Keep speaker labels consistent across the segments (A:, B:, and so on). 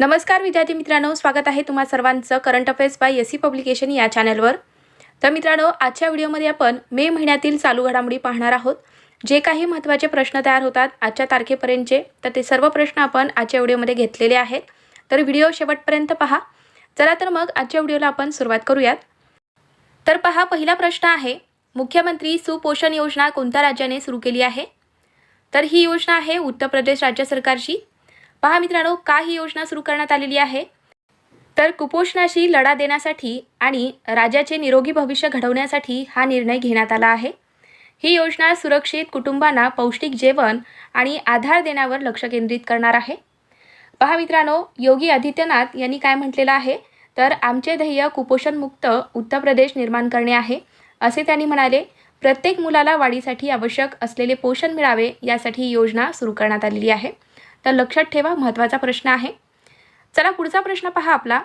A: नमस्कार विद्यार्थी मित्रांनो स्वागत आहे तुम्हा सर्वांचं current affairs by S C publication या चॅनलवर तर मित्रांनो आजच्या व्हिडिओमध्ये आपण मे महिन्यातील चालू घडामोडी पाहणार आहोत. जे काही महत्त्वाचे प्रश्न तयार होतात आजच्या तारखेपर्यंतचे तर ते सर्व प्रश्न आपण आजच्या व्हिडिओमध्ये घेतलेले आहेत. तर व्हिडिओ शेवटपर्यंत पहा. चला तर मग आजच्या व्हिडिओला आपण सुरुवात करूयात. तर पहा पहिला प्रश्न आहे मुख्यमंत्री सुपोषण योजना कोणत्या राज्याने सुरू केली आहे? तर ही योजना आहे उत्तर प्रदेश राज्य सरकारची. पहा मित्रांनो का ही योजना सुरू करण्यात आलेली आहे? तर कुपोषणाशी लढा देण्यासाठी आणि राज्याचे निरोगी भविष्य घडवण्यासाठी हा निर्णय घेण्यात आला आहे. ही योजना सुरक्षित कुटुंबांना पौष्टिक जेवण आणि आधार देण्यावर लक्ष केंद्रित करणार आहे. पहा मित्रांनो योगी आदित्यनाथ यांनी काय म्हटलेलं आहे? तर आमचे ध्येय कुपोषणमुक्त उत्तर प्रदेश निर्माण करणे आहे. असे त्यांनी म्हणाले प्रत्येक मुलाला वाढीसाठी आवश्यक असलेले पोषण मिळावे यासाठी ही योजना सुरू करण्यात आलेली आहे. तर लक्षात ठेवा महत्त्वाचा प्रश्न आहे. चला पुढचा प्रश्न पहा आपला.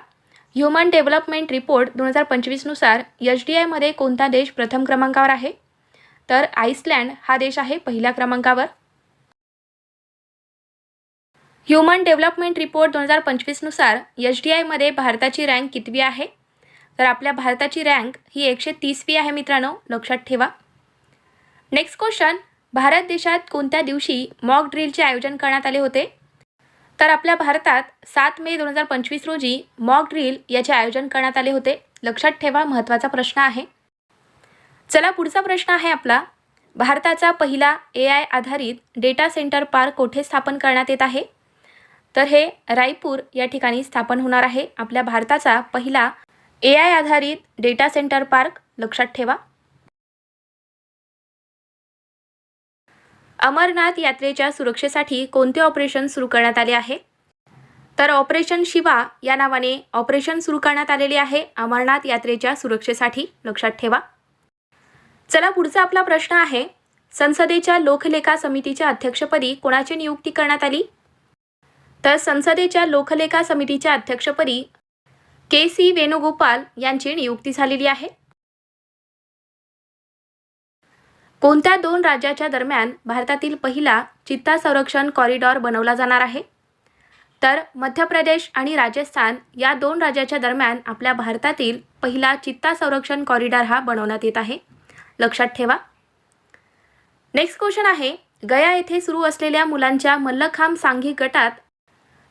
A: ह्युमन डेव्हलपमेंट रिपोर्ट दोन हजार पंचवीसनुसार एच डी आयमध्ये कोणता देश प्रथम क्रमांकावर आहे? तर आईसलँड हा देश आहे पहिल्या क्रमांकावर. ह्युमन डेव्हलपमेंट रिपोर्ट दोन हजार पंचवीसनुसार एच डी आयमध्ये भारताची रँक कितवी आहे? तर आपल्या भारताची रँक ही एकशे तीसवी आहे मित्रांनो लक्षात ठेवा. नेक्स्ट क्वेश्चन भारत देशात कोणत्या दिवशी मॉक ड्रिलचे आयोजन करण्यात आले होते? तर आपल्या भारतात सात मे दोन हजार पंचवीस रोजी मॉक ड्रिल याचे आयोजन करण्यात आले होते. लक्षात ठेवा महत्त्वाचा प्रश्न आहे. चला पुढचा प्रश्न आहे आपला. भारताचा पहिला ए आय आधारित डेटा सेंटर पार्क कोठे स्थापन करण्यात येत आहे? तर हे रायपूर या ठिकाणी स्थापन होणार आहे. आपल्या भारताचा पहिला ए आय आधारित डेटा सेंटर पार्क लक्षात ठेवा. अमरनाथ यात्रेच्या सुरक्षेसाठी कोणते ऑपरेशन सुरू करण्यात आले आहे? तर ऑपरेशन शिवा या नावाने ऑपरेशन सुरू करण्यात आलेले आहे अमरनाथ यात्रेच्या सुरक्षेसाठी. लक्षात ठेवा. चला पुढचा आपला प्रश्न आहे. संसदेच्या लोकलेखा समितीच्या अध्यक्षपदी कोणाची नियुक्ती करण्यात आली? तर संसदेच्या लोकलेखा समितीच्या अध्यक्षपदी के सी वेणुगोपाल यांची नियुक्ती झालेली आहे. कोणत्या दोन राज्याच्या दरम्यान भारतातील पहिला चित्ता संरक्षण कॉरिडॉर बनवला जाणार आहे? तर मध्य प्रदेश आणि राजस्थान या दोन राज्याच्या दरम्यान आपल्या भारतातील पहिला चित्ता संरक्षण कॉरिडॉर हा बनवण्यात येत आहे. लक्षात ठेवा. नेक्स्ट क्वेश्चन आहे गया येथे सुरू असलेल्या मुलांच्या मल्लखांब सांघिक गटात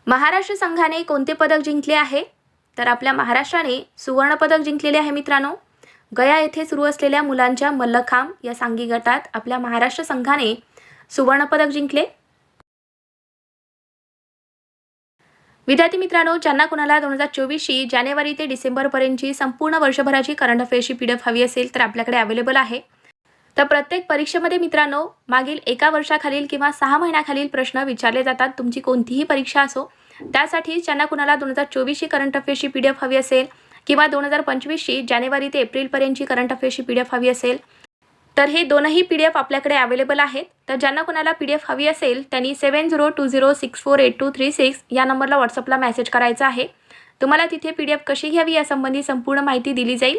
A: महाराष्ट्र संघाने कोणते पदक जिंकले आहे? तर आपल्या महाराष्ट्राने सुवर्णपदक जिंकलेले आहे मित्रांनो. गया येथे सुरू असलेल्या मुलांच्या मल्लखांब या सांघिक गटात आपल्या महाराष्ट्र संघाने सुवर्णपदक जिंकले. विद्यार्थी मित्रांनो ज्यांना कुणाला दोन हजार चोवीसची जानेवारी ते डिसेंबरपर्यंतची संपूर्ण वर्षभराची करंट अफेअर्सची पी डी एफ हवी असेल तर आपल्याकडे अवेलेबल आहे. तर प्रत्येक परीक्षेमध्ये मित्रांनो मागील एका वर्षाखालील किंवा सहा महिन्याखालील प्रश्न विचारले जातात. तुमची कोणतीही परीक्षा असो त्यासाठी ज्यांना कुणाला दोन हजार चोवीसची करंट अफेअर्सची पी डी एफ हवी असेल किंवा दोन हजार पंचवीसची जानेवारी ते एप्रिलपर्यंतची करंट अफेअर्सची पी डी एफ हवी असेल. तर हे दोनही पी डी एफ आपल्याकडे अवेलेबल आहेत. तर ज्यांना कोणाला पी डी एफ हवी असेल त्यांनी seven zero two zero six four eight two three six या नंबरला व्हॉट्सअपला मेसेज करायचा आहे. तुम्हाला तिथे पी डी एफ कशी घ्यावी यासंबंधी संपूर्ण माहिती दिली जाईल.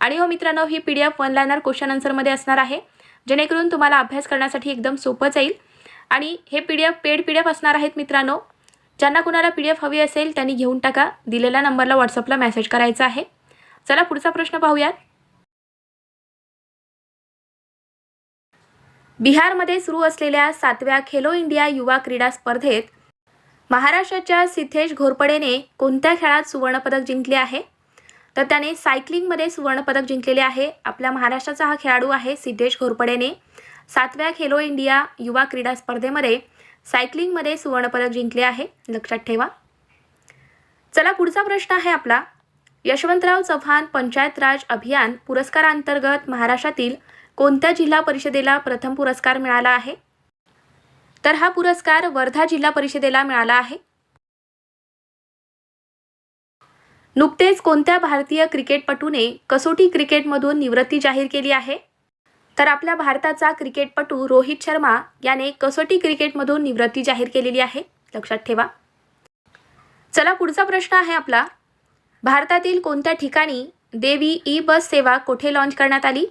A: आणि हो मित्रांनो ही P D F one liner question आन्सरमध्ये असणार आहे. जेणेकरून तुम्हाला अभ्यास करण्यासाठी एकदम सोपं जाईल. आणि हे P D F paid P D F असणार आहेत मित्रांनो. ज्यांना कुणाला पी डी एफ हवी असेल त्यांनी घेऊन टाका. दिलेल्या नंबरला व्हॉट्सअपला मेसेज करायचा आहे. चला पुढचा प्रश्न पाहूयात. बिहारमध्ये सुरू असलेल्या सातव्या खेलो इंडिया युवा क्रीडा स्पर्धेत महाराष्ट्राच्या सिद्धेश घोरपडेने कोणत्या खेळात सुवर्णपदक जिंकले आहे? तर त्याने सायकलिंगमध्ये सुवर्णपदक जिंकलेले आहे. आपल्या महाराष्ट्राचा हा खेळाडू आहे सिद्धेश घोरपडेने. सातव्या खेलो इंडिया युवा क्रीडा स्पर्धेमध्ये सायकलिंगमध्ये सुवर्णपदक जिंकले आहे. लक्षात ठेवा. चला पुढचा प्रश्न आहे आपला. यशवंतराव चव्हाण पंचायत राज अभियान पुरस्कारांतर्गत महाराष्ट्रातील कोणत्या जिल्हा परिषदेला प्रथम पुरस्कार मिळाला आहे? तर हा पुरस्कार वर्धा जिल्हा परिषदेला मिळाला आहे. नुकतेच कोणत्या भारतीय क्रिकेटपटूने कसोटी क्रिकेटमधून निवृत्ती जाहीर केली आहे? तर आपल्या भारताचा क्रिकेटपटू रोहित शर्मा याने कसोटी क्रिकेटमधून निवृत्ती जाहीर केलेली आहे. लक्षात ठेवा. चला पुढचा प्रश्न आहे आपला. भारतातील कोणत्या ठिकाणी देवी ई बस सेवा कोठे लॉन्च करण्यात आली?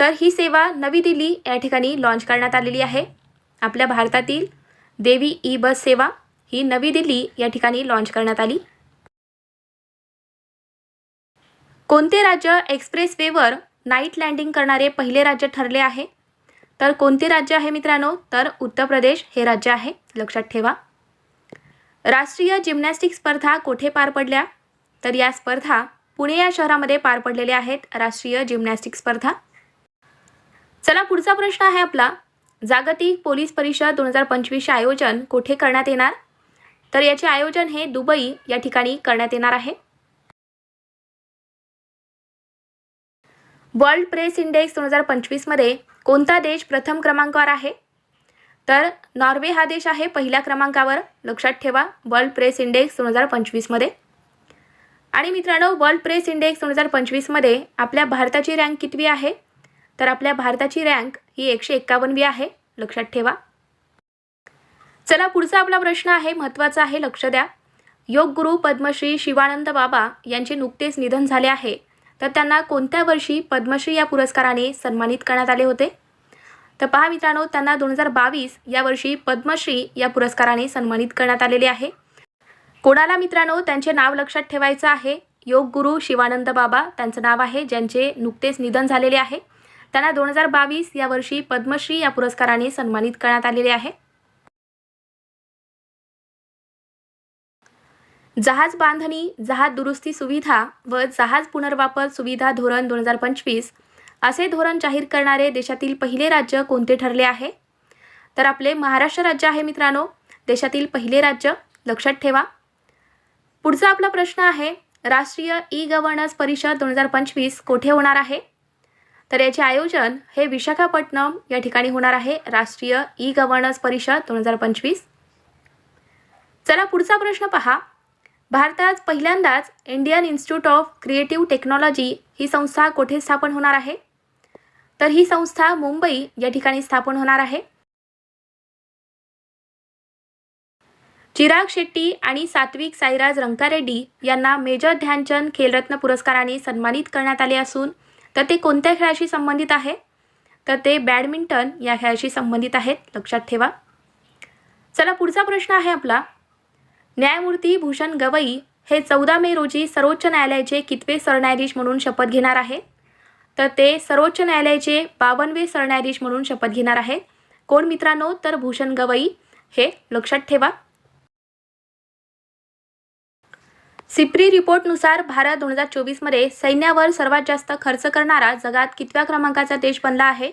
A: तर ही सेवा नवी दिल्ली या ठिकाणी लॉन्च करण्यात आलेली आहे. आपल्या भारतातील देवी ई बस सेवा ही नवी दिल्ली या ठिकाणी लॉन्च करण्यात आली. कोणते राज्य एक्सप्रेस वेवर नाईट लँडिंग करणारे पहिले राज्य ठरले आहे. तर कोणते राज्य आहे मित्रांनो? तर उत्तर प्रदेश हे राज्य आहे. लक्षात ठेवा. राष्ट्रीय जिम्नॅस्टिक स्पर्धा कोठे पार पडल्या? तर या स्पर्धा पुणे या शहरामध्ये पार पडलेल्या आहेत. राष्ट्रीय जिम्नॅस्टिक स्पर्धा. चला पुढचा प्रश्न आहे आपला. जागतिक पोलीस परिषद दोन हजार पंचवीसचे आयोजन कोठे करण्यात येणार? तर याचे आयोजन हे दुबई या ठिकाणी करण्यात येणार आहे. वर्ल्ड प्रेस इंडेक्स दोन हजार पंचवीसमध्ये कोणता देश प्रथम क्रमांकावर आहे? तर नॉर्वे हा देश आहे पहिल्या क्रमांकावर. लक्षात ठेवा वर्ल्ड प्रेस इंडेक्स दोन हजार पंचवीसमध्ये आणि मित्रांनो वर्ल्ड प्रेस इंडेक्स दोन हजार पंचवीसमध्ये आपल्या भारताची रँक कितवी आहे? तर आपल्या भारताची रँक ही एकशे एक्कावन्नवी आहे. लक्षात ठेवा. चला पुढचा आपला प्रश्न आहे महत्त्वाचा आहे लक्ष द्या. योग गुरु पद्मश्री शिवानंद बाबा यांचे नुकतेच निधन झाले आहे. तर त्यांना कोणत्या वर्षी पद्मश्री या पुरस्काराने सन्मानित करण्यात आले होते? तर पहा मित्रांनो त्यांना दोन हजार बावीस या वर्षी पद्मश्री या पुरस्काराने सन्मानित करण्यात आलेले आहे. कोणाला मित्रांनो त्यांचे नाव लक्षात ठेवायचं आहे? योग गुरु शिवानंद बाबा त्यांचं नाव आहे ज्यांचे नुकतेच निधन झालेले आहे. त्यांना दोन हजार बावीस या वर्षी पद्मश्री या पुरस्काराने सन्मानित करण्यात आलेले आहे. जहाज बांधणी जहाज दुरुस्ती सुविधा व जहाज पुनर्वापर सुविधा धोरण दोन हजार पंचवीस असे धोरण जाहीर करणारे देशातील पहिले राज्य कोणते ठरले आहे? तर आपले महाराष्ट्र राज्य आहे मित्रांनो. देशातील पहिले राज्य लक्षात ठेवा. पुढचा आपला प्रश्न आहे राष्ट्रीय ई गव्हर्नन्स परिषद दोन हजार पंचवीस कोठे होणार आहे? तर याचे आयोजन हे विशाखापट्टणम या ठिकाणी होणार आहे राष्ट्रीय ई गव्हर्नन्स परिषद दोन हजार पंचवीस. चला पुढचा प्रश्न पहा. भारतात पहिल्यांदाच Indian Institute of Creative Technology ही संस्था कोठे स्थापन होणार आहे? तर ही संस्था मुंबई या ठिकाणी स्थापन होणार आहे. चिराग शेट्टी आणि सात्विक साईराज रंकारेड्डी यांना मेजर ध्यानचंद खेलरत्न पुरस्काराने सन्मानित करण्यात आले असून तर ते कोणत्या खेळाशी संबंधित आहे? तर ते बॅडमिंटन या खेळाशी संबंधित आहेत लक्षात ठेवा. चला पुढचा प्रश्न आहे आपला. न्यायमूर्ती भूषण गवई हे चौदा मे रोजी सर्वोच्च न्यायालयाचे कितवे सरन्यायाधीश म्हणून शपथ घेणार आहे तर ते सर्वोच्च न्यायालयाचे बावनवे सरन्यायाधीश म्हणून शपथ घेणार आहेत. कोण मित्रांनो? तर भूषण गवई. हे लक्षात ठेवा. सिप्री रिपोर्टनुसार भारत दोन हजार चोवीसमध्ये सैन्यावर सर्वात जास्त खर्च करणारा जगात कितव्या क्रमांकाचा देश बनला आहे?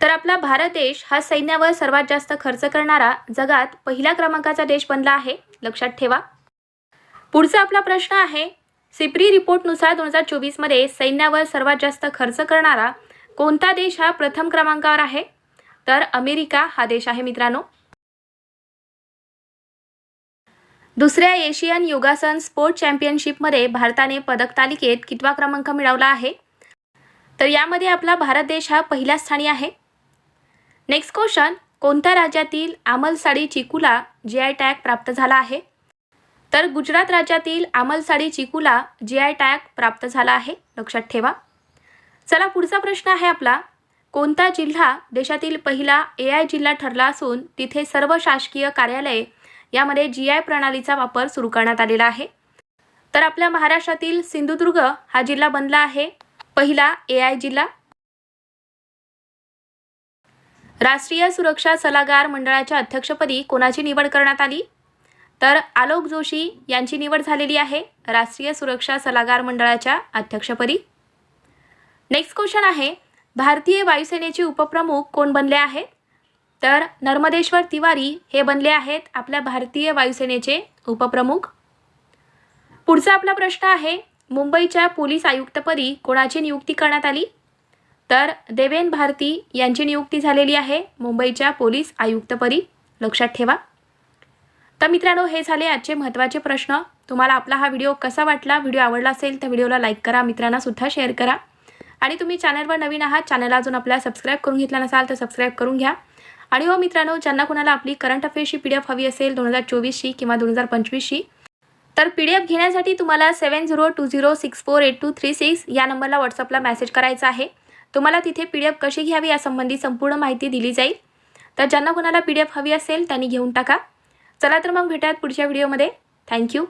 A: तर आपला भारत देश हा सैन्यावर सर्वात जास्त खर्च करणारा जगात पहिल्या क्रमांकाचा देश बनला आहे. लक्षात ठेवा. पुढचा आपला प्रश्न आहे सिप्री रिपोर्टनुसार दोन हजार चोवीसमध्ये सैन्यावर सर्वात जास्त खर्च करणारा कोणता देश हा प्रथम क्रमांकावर आहे? तर अमेरिका हा देश आहे मित्रांनो. दुसऱ्या एशियन योगासन स्पोर्ट चॅम्पियनशिपमध्ये भारताने पदक तालिकेत कितवा क्रमांक मिळवला आहे? तर यामध्ये आपला भारत देश हा पहिल्या स्थानी आहे. नेक्स्ट क्वेश्चन कोणत्या राज्यातील आमलसाडी चिकूला जी आय टॅग प्राप्त झाला आहे? तर गुजरात राज्यातील आमलसाडी चिकूला जी आय टॅग प्राप्त झाला आहे. लक्षात ठेवा. चला पुढचा प्रश्न आहे आपला. कोणता जिल्हा देशातील पहिला ए आय जिल्हा ठरला असून तिथे सर्व शासकीय कार्यालये यामध्ये जी आय प्रणालीचा वापर सुरू करण्यात आलेला आहे? तर आपल्या महाराष्ट्रातील सिंधुदुर्ग हा जिल्हा बनला आहे. पहिला ए आय जिल्हा. राष्ट्रीय सुरक्षा सल्लागार मंडळाच्या अध्यक्षपदी कोणाची निवड करण्यात आली? तर आलोक जोशी यांची निवड झालेली आहे राष्ट्रीय सुरक्षा सल्लागार मंडळाच्या अध्यक्षपदी. नेक्स्ट क्वेश्चन आहे भारतीय वायुसेनेचे उपप्रमुख कोण बनले आहेत? तर नर्मदेश्वर तिवारी हे बनले आहेत आपल्या भारतीय वायुसेनेचे उपप्रमुख. पुढचा आपला प्रश्न आहे मुंबईच्या पोलीस आयुक्तपदी कोणाची नियुक्ती करण्यात आली? तर देवेन भारती यांची नियुक्ती झालेली आहे. मुंबईच्या पोलीस आयुक्तपदी लक्षात ठेवा. तर मित्रांनो हे झाले आजचे महत्त्वाचे प्रश्न. तुम्हाला आपला हा व्हिडिओ कसा वाटला? व्हिडिओ आवडला असेल तर व्हिडिओला लाईक करा मित्रांना सुद्धा शेअर करा. आणि तुम्ही चॅनलवर नवीन आहात चॅनल अजून आपल्याला सबस्क्राईब करून घेतला नसाल तर सबस्क्राईब करून घ्या. आणि हो मित्रांनो ज्यांना कोणाला आपली करंट अफेअर्सची पी डी एफ हवी असेल दोन हजार चोवीसशी किंवा दोन हजार पंचवीसशी तर पी डी एफ घेण्यासाठी तुम्हाला seven zero two zero six four eight two three six या नंबरला व्हॉट्सअपला मेसेज करायचा आहे. तुम्हाला तिथे पी डी एफ कशी घ्यावी यासंबंधी संपूर्ण माहिती दिली जाईल. तर ज्यांना कोणाला पी डी एफ हवी असेल त्यांनी घेऊन टाका. चला तर मग भेटूयात पुढच्या व्हिडिओमध्ये. थँक्यू.